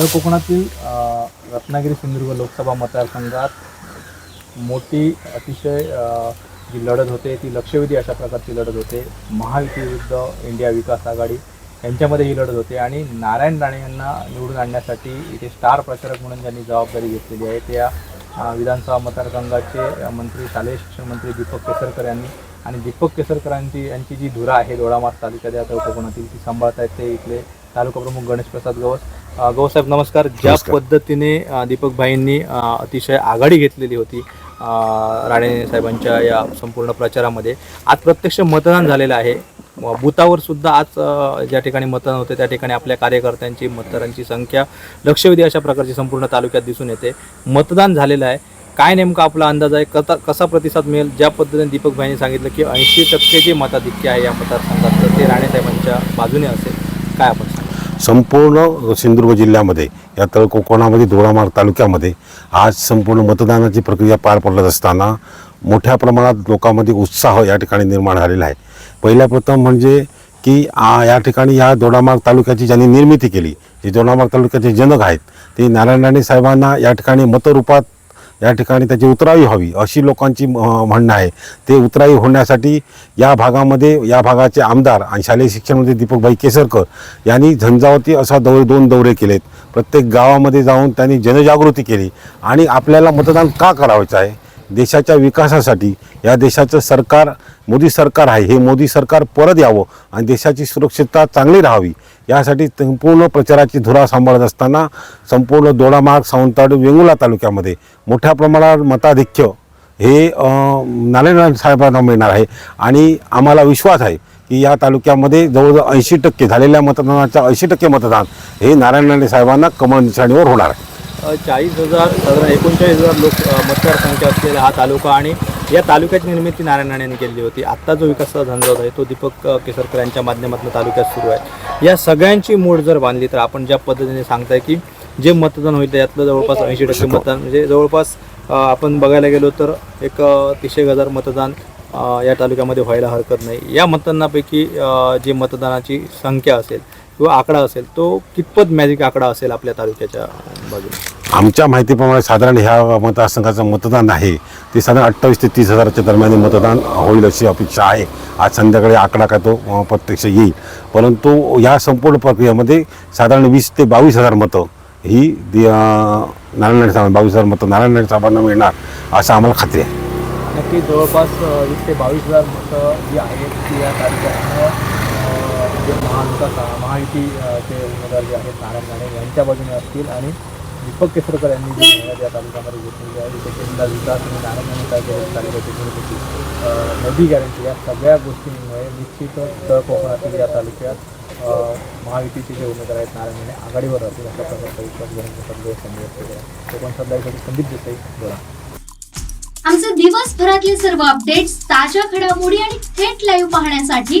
तर कोकणातील रत्नागिरी सिंधुदुर्ग लोकसभा मतदारसंघात मोठी अतिशय जी लढत होते ती लक्षवेधी अशा प्रकारची लढत होते. महायुती विरुद्ध इंडिया विकास आघाडी यांच्यामध्ये ही लढत होते आणि नारायण राणे यांना निवडून आणण्यासाठी इथे स्टार प्रचारक म्हणून ज्यांनी जबाबदारी घेतलेली आहे त्या विधानसभा मतदारसंघाचे मंत्री शालेय शिक्षण मंत्री दीपक केसरकर यांनी आणि दीपक केसरकरांची यांची जी धुरा आहे दोडामार्ग तालुक्यात या कोकणातील ती आहेत ते इथले तालुका प्रमुख गणेश प्रसाद गवस. अ, गवसाहेब नमस्कार. ज्या. पद्धतीने दीपक भाईंनी अतिशय आघाडी घेतलेली होती राणे साहेबांच्या या संपूर्ण प्रचारामध्ये आज प्रत्यक्ष मतदान झालेलं आहे. व बुथावर सुद्धा आज ज्या ठिकाणी मतदान होते त्या ठिकाणी आपल्या कार्यकर्त्यांची मतदारांची संख्या लक्षवेधी अशा प्रकारची संपूर्ण तालुक्यात दिसून येते. मतदान झालेलं आहे. काय नेमका आपला अंदाज आहे? कसा कसा प्रतिसाद मिळेल? ज्या पद्धतीने दीपक भाईंनी सांगितलं की ऐंशी टक्के जे मताधिक्य आहे या मतदारसंघात ते राणे साहेबांच्या बाजूने असेल. काय आपण संपूर्ण सिंधुदुर्ग जिल्ह्यामध्ये या तळ कोकणामध्ये दोडामार्ग तालुक्यामध्ये आज संपूर्ण मतदानाची प्रक्रिया पार पडत असताना मोठ्या प्रमाणात लोकांमध्ये उत्साह या ठिकाणी निर्माण झालेला आहे. पहिल्या प्रथम म्हणजे की आ, या ठिकाणी या दोडामार्ग तालुक्याची ज्यांनी निर्मिती केली जे दोडामार्ग तालुक्याचे जनक आहेत ते नारायण राणे साहेबांना या ठिकाणी मतरूपात या ठिकाणी त्याची उतरावी व्हावी अशी लोकांची म्हणणं आहे. ते उतरावी होण्यासाठी या भागामध्ये या भागाचे आमदार आणि शालेय शिक्षणमंत्री दीपकभाई केसरकर यांनी झंझावती असा दौरे दोन दौरे केलेत. प्रत्येक गावामध्ये जाऊन त्यांनी जनजागृती केली. आणि आपल्याला मतदान का करावायचं आहे? देशाच्या विकासासाठी या देशाचं सरकार मोदी सरकार आहे. हे मोदी सरकार परत यावं आणि देशाची सुरक्षितता चांगली राहावी. यासाठी संपूर्ण प्रचाराची धुरा सांभाळत असताना संपूर्ण दोडामार्ग सावंतवाडी वेंगुला तालुक्यामध्ये मोठ्या प्रमाणावर मताधिक्य हे अं, नारायण साहेबांना मिळणार आहे. आणि आम्हाला विश्वास आहे की या तालुक्यामध्ये जवळजवळ ऐंशी टक्के झालेल्या मतदानाच्या ऐंशी टक्के मतदान हे नारायण राणे साहेबांना कमळ निशाणीवर होणार आहे. चाळीस हजार साधारण एकोणचाळीस हजार लोक मतदारसंख्या असलेला हा तालुका आणि या तालुक्याची निर्मिती नारायण राणेंनी केली होती. आत्ता जो विकासाचा धंदा आहे तो दीपक केसरकर यांच्या माध्यमातून तालुक्यात सुरू आहे. या सगळ्यांची मूड जर बांधली तर आपण ज्या पद्धतीने सांगताय की जे मतदान होईल त्यातलं जवळपास ऐंशी टक्के मतदान म्हणजे जवळपास आपण बघायला गेलो तर एक तीसशे हजार मतदान या तालुक्यामध्ये व्हायला हरकत नाही. या मतदानापैकी जी मतदानाची संख्या असेल किंवा आकडा असेल तो कितपत मॅजिक आकडा असेल आपल्या तालुक्याच्या बाजूने आमच्या माहितीप्रमाणे साधारण ह्या मतदारसंघाचं मतदान आहे. ते साधारण अठ्ठावीस ते तीस हजाराच्या दरम्यान मतदान होईल अशी अपेक्षा आहे. आज संध्याकाळी आकडा काय तो प्रत्यक्ष येईल. परंतु या संपूर्ण प्रक्रियेमध्ये साधारण वीस ते बावीस हजार मतं ही नारायण राणे साहेब बावीस हजार मतं नारायण राणे साहेबांना मिळणार असं आम्हाला खात्री आहे. नक्की जवळपास वीस ते बावीस हजार मतं जी आहेत ती या तालुक्यात जे महाविकास महायुती अ, उमेदवार जे आहेत नारायण राणे यांच्या बाजूने असतील आणि दीपक केसरकर यांनी जी मेहनत या तालुक्यामध्ये घेतलेली आहे तिथे केलेला विकास आणि नारायण राणे साहेब या तालुक्याची निर्मिती गॅरंटी या सगळ्या गोष्टींमुळे निश्चितच तळ कोकणातील या तालुक्यात. महायुतीचे जे उमेदवार आहेत नारायण राणे आघाडीवर राहतील अशा प्रकारचा विश्वास घेऊन सगळे संधी असते कोकण सध्यासाठी संदीप देसाई बोला. आमचे दिवसभरातले सर्व अपडेट्स ताज्या घडामोडी आणि थेट लाईव्ह पाहण्यासाठी